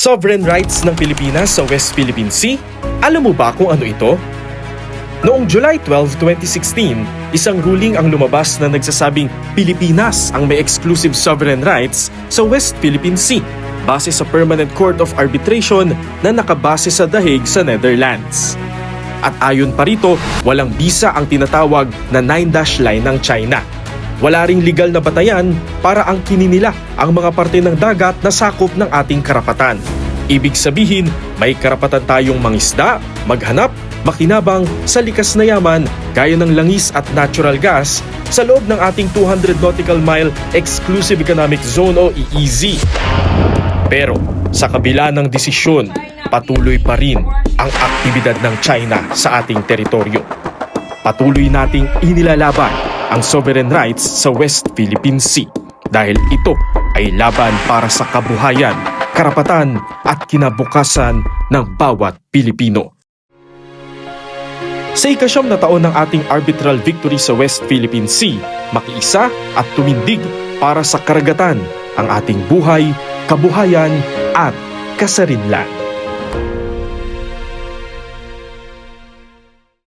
Sovereign rights ng Pilipinas sa West Philippine Sea? Alam mo ba kung ano ito? Noong July 12, 2016, isang ruling ang lumabas na nagsasabing Pilipinas ang may exclusive sovereign rights sa West Philippine Sea base sa Permanent Court of Arbitration na nakabase sa dahig sa Netherlands. At ayon pa rito, walang bisa ang tinatawag na 9-dash line ng China. Wala ring legal na batayan para ang kininila ang mga parte ng dagat na sakop ng ating karapatan. Ibig sabihin, may karapatan tayong mangisda, maghanap, makinabang sa likas na yaman gaya ng langis at natural gas sa loob ng ating 200 nautical mile Exclusive Economic Zone o EEZ. Pero sa kabila ng desisyon, patuloy pa rin ang aktibidad ng China sa ating teritoryo. Patuloy nating inilalaban ang sovereign rights sa West Philippine Sea dahil ito ay laban para sa kabuhayan, karapatan at kinabukasan ng bawat Pilipino. Sa ikasyam na taon ng ating arbitral victory sa West Philippine Sea, makiisa at tumindig para sa karagatan ang ating buhay, kabuhayan at kasarinlan.